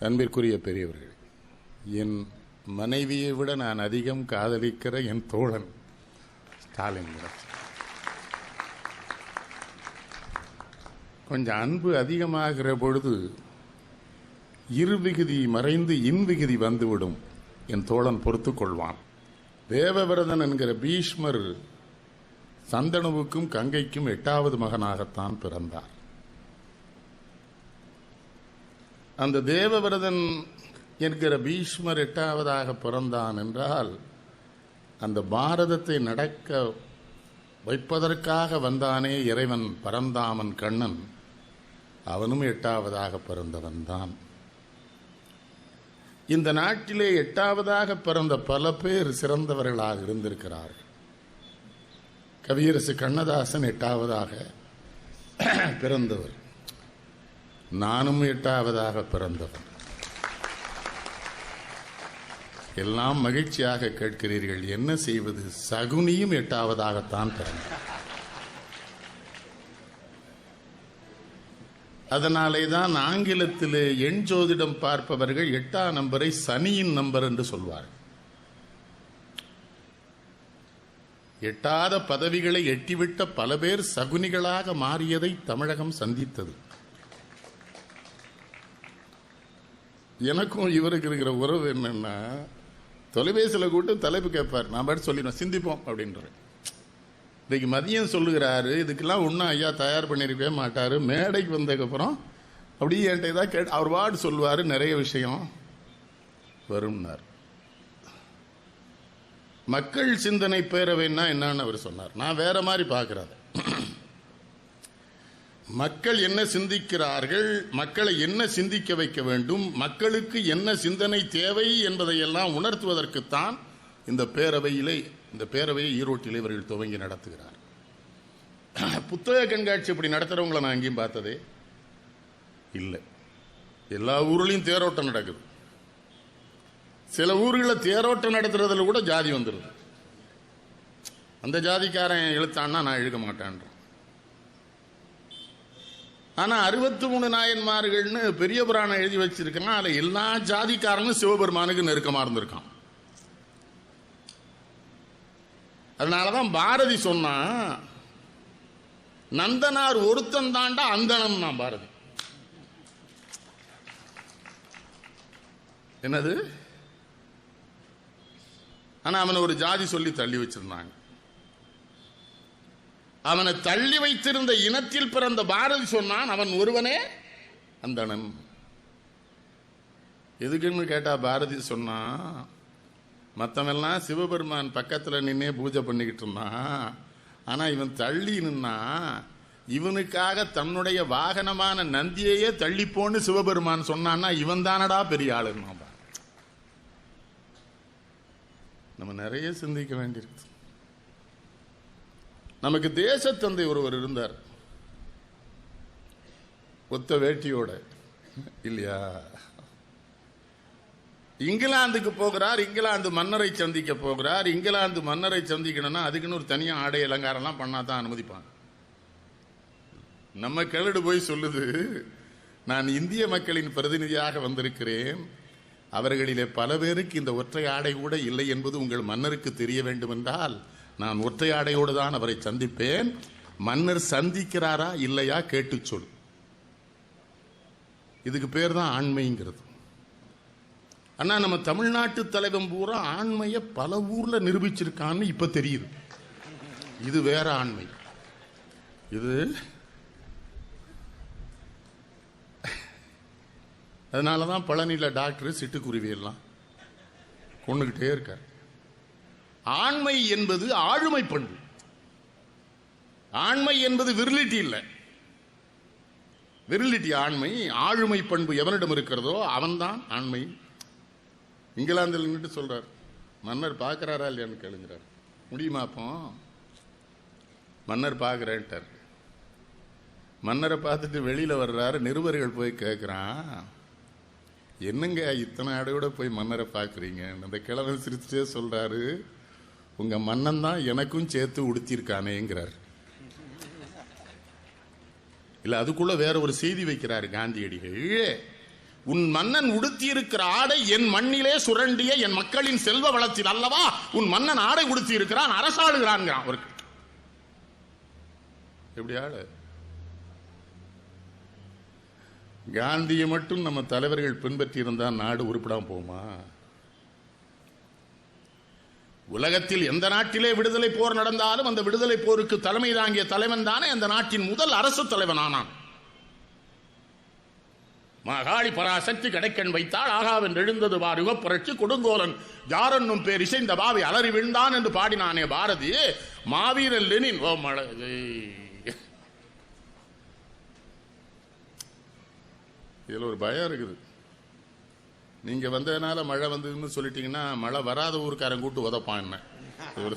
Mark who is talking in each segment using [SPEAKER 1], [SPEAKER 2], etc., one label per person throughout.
[SPEAKER 1] அன்பிற்குரிய பெரியவர்கள் என் மனைவியை விட நான் அதிகம் காதலிக்கிற என் தோழன் ஸ்டாலின் கொஞ்சம் அன்பு அதிகமாகிற பொழுது இருவிகுதி மறைந்து இன்விகுதி வந்துவிடும் என் தோழன் பொறுத்து கொள்வான். தேவவிரதன் என்கிற பீஷ்மர் சந்தனுவுக்கும் கங்கைக்கும் எட்டாவது மகனாகத்தான் பிறந்தார். அந்த தேவவிரதன் என்கிற பீஷ்மர் எட்டாவதாக பிறந்தான் என்றால் அந்த பாரதத்தை நடக்க வைப்பதற்காக வந்தானே இறைவன் பரந்தாமன் கண்ணன். அவனும் எட்டாவதாக பிறந்தவன் தான் இந்த நாட்டிலே எட்டாவதாக பிறந்த பல பேர் சிறந்தவர்களாக இருந்திருக்கிறார்கள். கவியரசு கண்ணதாசன் எட்டாவதாக பிறந்தவர். நானும் எட்டாவதாக பிறந்தவன். எல்லாம் மகிழ்ச்சியாக கேட்கிறீர்கள். என்ன செய்வது? சகுனியும் எட்டாவதாகத்தான் பிறந்தார் அதனாலே தான் ஆங்கிலத்திலே எண் ஜோதிடம் பார்ப்பவர்கள் எட்டாம் நம்பரை சனியின் நம்பர் என்று சொல்வார்கள். எட்டாத பதவிகளை எட்டிவிட்ட பல பேர் சகுனிகளாக மாறியதை தமிழகம் சந்தித்தது. எனக்கும் இவருக்கு இருக்கிற உறவு என்னன்னா தொலைபேசியில் கூட்டு தலைப்பு கேட்பார். நான் பாட்டு சொல்லிடுவேன் சிந்திப்போம் அப்படின்றேன் இன்றைக்கு மதியம் சொல்லுகிறாரு இதுக்கெல்லாம் ஒன்றும் ஐயா தயார் பண்ணியிருக்கவே மாட்டார். மேடைக்கு வந்ததுக்கப்புறம் அப்படியே என்கிட்ட இதாக கேட்டு அவர் வார்டு சொல்லுவார் நிறைய விஷயம். வரும்னார். மக்கள் சிந்தனை பேரவைன்னா என்னன்னு அவர் சொன்னார். நான் வேற மாதிரி பார்க்கிறேன் மக்கள் என்ன சிந்திக்கிறார்கள் மக்களை என்ன சிந்திக்க வைக்க வேண்டும் மக்களுக்கு என்ன சிந்தனை தேவை என்பதையெல்லாம் உணர்த்துவதற்குத்தான் இந்த பேரவையிலே இந்த பேரவையை ஈரோட்டில் இவர்கள் துவங்கி நடத்துகிறார். புத்தக கண்காட்சி இப்படி நடத்துகிறவங்களை நான் எங்கேயும் பார்த்ததே இல்லை. எல்லா ஊர்லேயும் தேரோட்டம் நடக்குது. சில ஊர்களில் தேரோட்டம் நடத்துறதுல கூட ஜாதி வந்துடுது அந்த ஜாதிக்காரன் எழுத்தான்னா நான் இழுக்க மாட்டேன்றேன். ஆனா அறுபத்தி மூணு நாயன்மார்கள்னு பெரிய புராணம் எழுதி வச்சிருக்கான் அதுல எல்லா ஜாதிக்காரனும் சிவபெருமானுக்கு நெருக்கமா இருந்திருக்கான். அதனாலதான் பாரதி சொன்னா நந்தனார் ஒருத்தன் தாண்டா அந்தணம் நான் பாரதி. என்னது? ஆனா அவனை ஒரு ஜாதி சொல்லி தள்ளி வச்சிருந்தாங்க. அவனை தள்ளி வைத்திருந்த இனத்தில் பிறந்த பாரதி சொன்னான் அவன் ஒருவனே அந்தணன். எதுக்குன்னு கேட்டா பாரதி சொன்னான் மற்றவெல்லாம் சிவபெருமான் பக்கத்தில் நின்னே பூஜை பண்ணிக்கிட்டு இருந்தான். ஆனால் இவன் தள்ளி நின்னா இவனுக்காக தன்னுடைய வாகனமான நந்தியையே தள்ளிப்போன்னு சிவபெருமான் சொன்னான்னா இவன் தானடா பெரிய ஆளுன்னா நம்ம நிறைய சிந்திக்க வேண்டியிருக்கு. நமக்கு தேசத்தந்தை ஒருவர் இருந்தார். ஒத்த வேட்டியோட. இல்லையா? இங்கிலாந்துக்கு போகிறார் இங்கிலாந்து மன்னரை சந்திக்க போகிறார் இங்கிலாந்து மன்னரை சந்திக்கணும்னா அதுக்குன்னு ஒரு தனியா ஆடை அலங்காரம்லாம் பண்ணாதான் அனுமதிப்பாங்க. நம்ம கிளடு போய் சொல்லுது நான் இந்திய மக்களின் பிரதிநிதியாக வந்திருக்கிறேன். அவர்களிலே பல பேருக்கு இந்த ஒற்றை ஆடை கூட இல்லை என்பது உங்கள் மன்னருக்கு தெரிய வேண்டும் என்றால் நான் ஒற்றையாடையோடு தான் அவரை சந்திப்பேன். மன்னர் சந்திக்கிறாரா இல்லையா கேட்டு சொல். இதுக்கு பேர் தான் ஆண்மைங்கிறது. அண்ணா நம்ம தமிழ்நாட்டு தலைவன் பூரா ஆண்மையை பல ஊரில் நிரூபிச்சிருக்கான்னு இப்போ தெரியுது. இது வேற ஆண்மை. இது அதனால தான் பழனியில் டாக்டர் சிட்டுக்குருவியெல்லாம் கொண்டுக்கிட்டே இருக்கார். ஆண்மை என்பது ஆளுமை பண்பு. ஆண்மை என்பது விரலிட்டி இல்லை. விரலிட்டி ஆண்மை ஆளுமை பண்பு எவனிடம் இருக்கிறதோ அவன்தான் ஆண்மை. இங்கிலாந்தில் நின்றுட்டு சொல்றார் மன்னர் பார்க்குறாரா இல்லையான்னு கேளுங்கிறார். முடியுமா அப்போ? மன்னர் பார்க்குறேன்ட்டார். மன்னரை பார்த்துட்டு வெளியில் வர்றாரு நிருபர்கள் போய் கேட்குறான் என்னங்க இத்தனை அடையோட போய் மன்னரை பார்க்குறீங்க? அந்த கிழவன் சிரிச்சுட்டே சொல்கிறாரு உங்க மன்னன் தான் எனக்கும் சேர்த்து உடுத்தியிருக்கானேங்கிறார் இல்ல அதுக்குள்ள வேற ஒரு செய்தி வைக்கிறார் காந்தியடிகள். உன் மன்னன் உடுத்தியிருக்கிற ஆடை என் மண்ணிலே சுரண்டிய என் மக்களின் செல்வ வளத்தில் அல்லவா? உன் மன்னன் ஆடை உடுத்தி இருக்கிறான் அரசாளுகிறான் அவருக்கு எப்படி ஆளு? காந்தியை மட்டும் நம்ம தலைவர்கள் பின்பற்றி இருந்தா நாடு உருப்பிடாம போமா உலகத்தில் எந்த நாட்டிலே விடுதலை போர் நடந்தாலும் அந்த விடுதலை போருக்கு தலைமை தாங்கிய தலைவன் தானே அந்த நாட்டின் முதல் அரசு தலைவன் ஆனான் மகாளி பராசக்தி கடைக்கண் வைத்தால் ஆகாவென்று எழுந்தது வாருக புரட்சி கொடுங்கோலன். ஜாரன்னும் பேர் இசைந்த பாவி அலறி விழுந்தான் என்று பாடினானே பாரதி. மாவீரன் லெனின் ஓ மழை. இதுல ஒரு பயம் இருக்குது. நீங்க வந்ததுனால மழை வந்ததுன்னு சொல்லிட்டீங்கன்னா மழை வராத ஊருக்காரன் கூட்டு உதப்பான் என்ன? ஒரு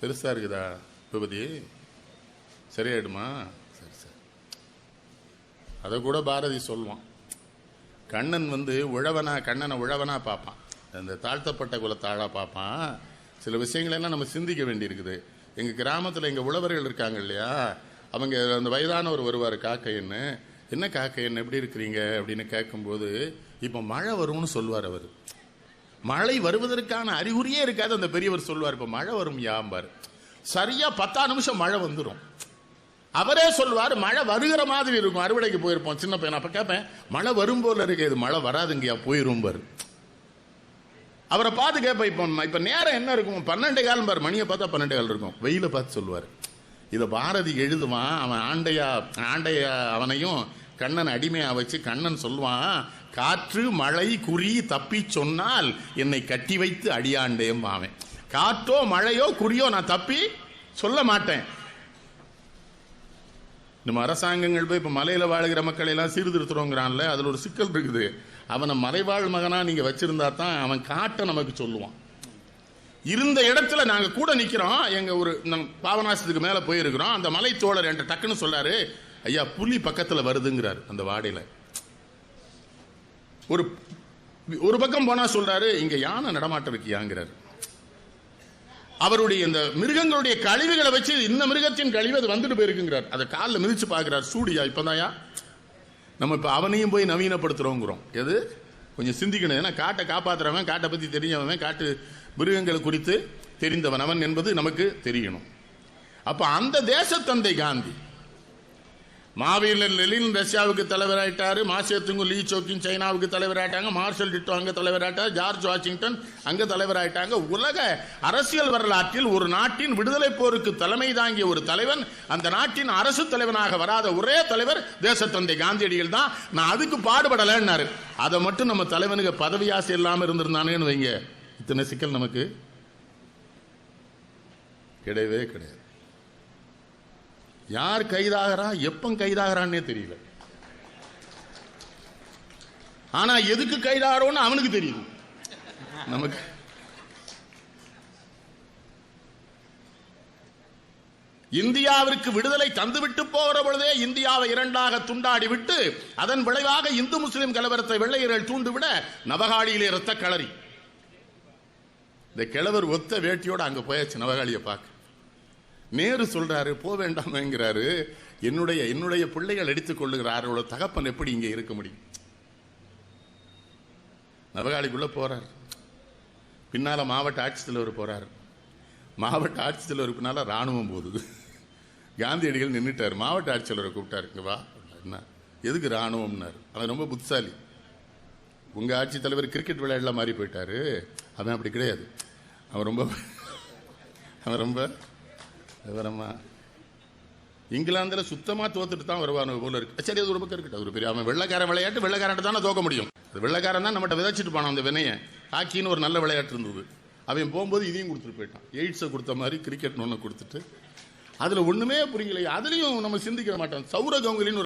[SPEAKER 1] பெருசா இருக்குதா விபதி? சரியாயிடுமா? சரி சரி. அதை கூட பாரதி சொல்லுவான். கண்ணன் வந்து உழவனா கண்ணனை உழவனா பார்ப்பான். அந்த தாழ்த்தப்பட்ட குலத்தாழா பார்ப்பான். சில விஷயங்களெல்லாம் நம்ம சிந்திக்க வேண்டியிருக்குது. எங்க கிராமத்துல எங்க உழவர்கள் இருக்காங்க இல்லையா? அவங்க அந்த வயதானவர் வருவார் காக்கைன்னு என்ன காக்கையன் எப்படி இருக்கிறீங்க? அப்படின்னு கேட்கும்போது இப்போ மழை வரும்னு சொல்லுவார் அவர். மழை வருவதற்கான அறிகுறியே இருக்காது அந்த பெரியவர் சொல்லுவார். இப்போ மழை வரும் யாம்பார் சரியா பத்தா நிமிஷம் மழை வந்துடும் அவரே சொல்லுவார் மழை வருகிற மாதிரி இருக்கும். அறுவடைக்கு போயிருப்போம். சின்ன பையன் அப்போ கேட்பேன் மழை வரும் போல இருக்கு இது மழை வராதுங்கய்யா போயிரும் பாரு. அவரை பார்த்து கேட்பேன் இப்போ இப்போ நேரம் என்ன இருக்கும்? பன்னெண்டு காலம் பாரு மணியை பார்த்தா பன்னெண்டு கால் இருக்கும். வெயில பார்த்து சொல்லுவார். இதை பாரதி எழுதுவான் அவன் ஆண்டையா ஆண்டையா அவனையும் கண்ணன் அடிமையா வச்சு கண்ணன் சொல்லுவான் காற்று மழை குறி தப்பி சொன்னால் என்னை கட்டி வைத்து அடியாண்டேம் அவன் காற்றோ மழையோ குறியோ நான் தப்பி சொல்ல மாட்டேன். நம்ம அரசாங்கங்கள் போய் இப்ப மலையில வாழுகிற மக்களை எல்லாம் சீர்திருத்துறோங்கிறான்ல அதுல ஒரு சிக்கல் இருக்குது. அவனை மலைவாழ் மகனா நீங்க வச்சிருந்தா தான் அவன் காட்ட நமக்கு சொல்லுவான். இருந்த இடத்துல நாங்க கூட நிக்கிறோம். எங்க ஒரு நம் பாவநாசத்துக்கு மேல போயிருக்கிறோம். அந்த மலை தோழர் என்கிட்ட டக்குன்னு சொல்றாரு ஐயா புலி பக்கத்தில் வருதுங்கிறார் அந்த வாடையில். ஒரு ஒரு பக்கம் போனா சொல்றாரு இங்க யானை நடமாட்டம் இருக்கியாங்கிறார் அவருடைய இந்த மிருகங்களுடைய கழிவுகளை வச்சு இந்த மிருகத்தின் கழிவு அது வந்துட்டு போயிருக்குங்கிறார். அதை காலில் மிதிச்சு பார்க்கிறார். சூடியா இப்பதாயா நம்ம இப்ப அவனையும் போய் நவீனப்படுத்துறோங்கிறோம். எது? கொஞ்சம் சிந்திக்கணும். ஏன்னா காட்டை காப்பாத்துறவன் காட்டை பத்தி தெரிஞ்சவன் காட்டு மிருகங்கள் குறித்து தெரிந்தவன். அவன் என்பது நமக்கு தெரியணும். அப்ப அந்த தேசத்தந்தை காந்தி மாவீரர் லெலின் ரஷ்யாவுக்கு தலைவராயிட்டாரு. மாசேத்துங்கு லீ சோக்கின் சைனாவுக்கு தலைவராயிட்டாங்க. மார்ஷல் டிட்டோ அங்க தலைவராயிட்டார். ஜார்ஜ் வாஷிங்டன் அங்க தலைவராயிட்டாங்க. உலக அரசியல் வரலாற்றில் ஒரு நாட்டின் விடுதலை போருக்கு தலைமை தாங்கிய ஒரு தலைவன் அந்த நாட்டின் அரசு தலைவனாக வராத ஒரே தலைவர் தேசத்தந்தை காந்தியடிகள் தான். நான் அதுக்கு பாடுபடலைன்னாரு. அதை மட்டும் நம்ம தலைவனுக்கு பதவி ஆசை இல்லாமல் இருந்திருந்தானேன்னு வைங்க. இத்தனை சிக்கல் நமக்கு கிடையவே கிடையாது. யார் கைதாகிறா எப்போ கைதாகிறான்னே தெரியல. ஆனா எதுக்கு கைதாகிறோன்னு அவனுக்கு தெரியுது. நமக்கு. இந்தியாவிற்கு விடுதலை தந்துவிட்டு போகிற பொழுதே இந்தியாவை இரண்டாக துண்டாடி விட்டு அதன் விளைவாக இந்து முஸ்லிம் கலவரத்தை வெள்ளையர்கள் தூண்டுவிட நவகாளியிலே இரத்த களறி இந்த கிழவர் ஒத்த வேட்டியோடு அங்க போயாச்சு நவகாளியை பார்க்க. நேரு சொல்றாரு போக வேண்டாமேங்கிறாரு. என்னுடைய என்னுடைய பிள்ளைகள் எடுத்துக் அவரோட தகப்பன் எப்படி இங்கே இருக்க முடியும்? நவகாளிக்குள்ள போறார். பின்னால மாவட்ட ஆட்சித்தலைவர் போறார். மாவட்ட ஆட்சித்தலைவர் பின்னால ராணுவம் போகுது. காந்தியடிகள் நின்றுட்டார் மாவட்ட ஆட்சித்தலைவரை கூப்பிட்டாரு. இங்க வா. என்ன? எதுக்கு ராணுவம்னாரு அவன் ரொம்ப புத்திசாலி. உங்க ஆட்சித்தலைவர் கிரிக்கெட் விளையாடலாம் மாறி போயிட்டாரு. அவன் அப்படி கிடையாது. அவன் ரொம்ப அவன் ரொம்ப விவரமா? இங்கிலாந்துல சுத்தமா தோத்துட்டு தான் வருவான் போல இருக்கு. சரி அது ஒரு பக்கம் இருக்கட்டும். ஒரு பெரிய அவன் வெள்ளக்காரன் விளையாட்டு வெள்ளக்காரன் தானே தோக்க முடியும். அது வெள்ளக்காரன் தான் நம்மகிட்ட விதைச்சிட்டு போனான் அந்த வினைய. ஹாக்கின்னு ஒரு நல்ல விளையாட்டு இருந்தது. அவன் போகும்போது இதையும் கொடுத்துட்டு போயிட்டான். எய்ட்ஸை கொடுத்த மாதிரி கிரிக்கெட் ஒன்று கொடுத்துட்டு. அதுல ஒண்ணுமே புரியல அதுலயும் நம்ம சிந்திக்க மாட்டோம். சௌர கங்குலின்னு